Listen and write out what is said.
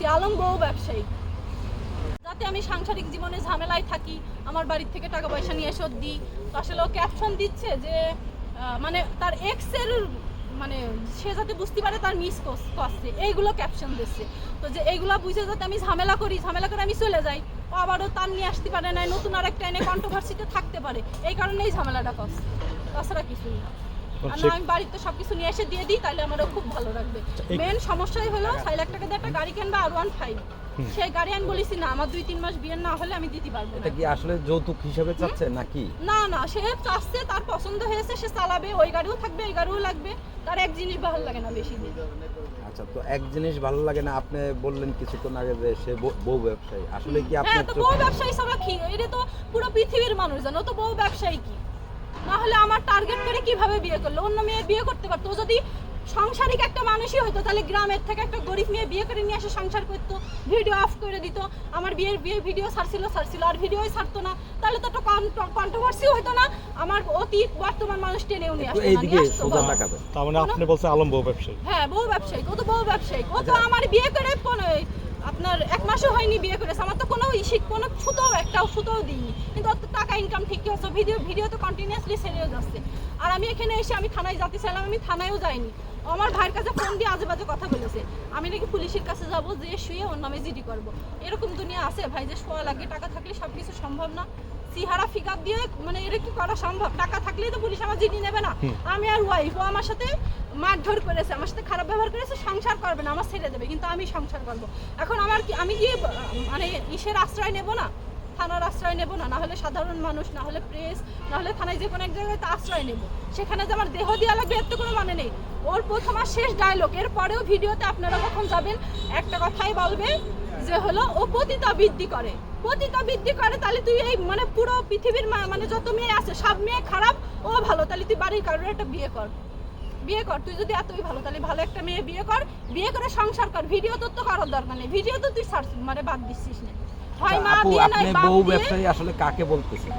দিছি আলম বউ ব্যবসায়ী। যাতে আমি সাংসারিক জীবনে ঝামেলায় থাকি, আমার বাড়ির থেকে টাকা পয়সা নিয়ে এসে ওর দিই। তো আসলে ও ক্যাপশন দিচ্ছে যে মানে তার এক্সের মানে সে যাতে বুঝতে পারে তার মিস করছে। এইগুলো ক্যাপশন দিচ্ছে। তো যে এইগুলো বুঝে যাতে আমি ঝামেলা করি, ঝামেলা করে আমি চলে যাই। ও আবারও তার নিয়ে আসতে পারে না নতুন আর একটা এনে কন্ট্রোভার্সিতে থাকতে পারে। এই কারণেই ঝামেলাটা করছে। তাছাড়া কিছুই না। আর আমি বাড়িতে নিয়ে এসে দিয়ে দিই তাহলে আমারও খুব ভালো লাগবে। মেন সমস্যাই হলো ছয় লাখ টাকা দিয়ে একটা গাড়ি কিনবা আর ওয়ান ফাইভ সেই গাড়ি আমি বলেছি না আমার দুই তিন মাস বিয়ে না হলে আমি দিতে পারব এটা কি আসলে যৌতুক হিসাবে চাচ্ছে নাকি? না না সে চাচ্ছে তার পছন্দ হয়েছে সে চালাবে ওই গাড়িও থাকবে এই গাড়িও লাগবে। তার এক জিনিস ভালো লাগে না বেশি। আচ্ছা তো এক জিনিস ভালো লাগে না আপনি বললেন কিছুক্ষণ আগে যে সে বউ- ব্যবসায়ী। আসলে কি আপনি হ্যাঁ তো বউ ব্যবসায়ী ছাড়া কি? এটা তো পুরো পৃথিবীর মানুষ জানো তো বউ ব্যবসায়ী কি? না হলে আমার টার্গেট করে কীভাবে বিয়ে করল? অন্য মেয়ে বিয়ে করতে পারতো। যদি সাংসারিক একটা মানুষই হতো তাহলে গ্রামের থেকে একটা গরিব মেয়ে বিয়ে করে নিয়ে এসে সংসার করতো ভিডিও অফ করে দিত। আমার বিয়ের বিয়ে ভিডিও ছাড়ছিল ছাড়ছিল আর ভিডিওই ছাড়তো না। তাহলে তো একটা কন্ট্রোভার্সি হতো না। আমার অতীত বর্তমান মানুষ টেনেও নিয়ে আসতো তার মানে আপনি বলছেন আলম বউ ব্যবসায়ী। হ্যাঁ বউ ব্যবসায়ী ও তো বউ ব্যবসায়ী। ও তো। আমার বিয়ে করে আপনার এক মাসও হয়নি বিয়ে করেছে আমার তো কোনো ইসিক কোনো সুতোও একটাও সুতোও দিইনি। কিন্তু অত টাকা ইনকাম ঠিক হচ্ছে ভিডিও ভিডিও তো কন্টিনিউয়াসলি ছেড়েও যাচ্ছে। আর আমি এখানে এসে আমি থানায় যেতে চাইলাম আমি থানায়ও যাইনি। আমার ভাইয়ের কাছে ফোন দিয়ে আজে বাজে কথা বলেছে। আমি নাকি পুলিশের কাছে যাব যে শুয়ে ওর নামে জিডি করব। এরকম দুনিয়া আছে ভাই যে শোয়া লাগে টাকা থাকলে সব কিছু সম্ভব না। সিহারা ফিগার দিয়ে মানে এটা কি করা সম্ভব? টাকা থাকলেই তো পুলিশ আমার জিডি নেবে না। আমি আর ওয়াইফ ও আমার সাথে মারধর করেছে, আমার সাথে খারাপ ব্যবহার করেছে, সংসার করবে না, আমার ছেড়ে দেবে, কিন্তু আমি সংসার করব। এখন আমার কি, আমি কি মানে ইসের আশ্রয় নেব না? থানার আশ্রয় নেব না? না হলে সাধারণ মানুষ, না হলে প্রেস, না হলে থানায় যে কোনো এক জায়গায় আশ্রয় নেব। সেখানে যে আমার দেহ দেওয়া লাগবে, এর তো কোনো মানে নেই। ওর প্রথম আর শেষ ডায়লগ এর পরেও ভিডিওতে আপনারা যখন যাবেন, একটা কথাই বলবে যে হলো, ও পতিতা বৃদ্ধি করে। পতিতা বৃদ্ধি করে, তাহলে তুই এই মানে পুরো পৃথিবীর মানে যত মেয়ে আছে, সব মেয়ে খারাপ, ও ভালো। তাহলে তুই বাড়ির কারোর একটা বিয়ে কর। বিয়ে কর তুই যদি এতই ভালো তাহলে ভালো একটা মেয়ে বিয়ে কর বিয়ে করে সংসার কর। ভিডিও তোর তো করার দরকার নেই। ভিডিও তো তুই সার্চ মানে বাদ দিচ্ছিস না। হয় মা বিয়ে দিয়ে নাই আপনি বাপ বউ দিয়ে ব্যবসায়ী আসলে কাকে বলতেছেন?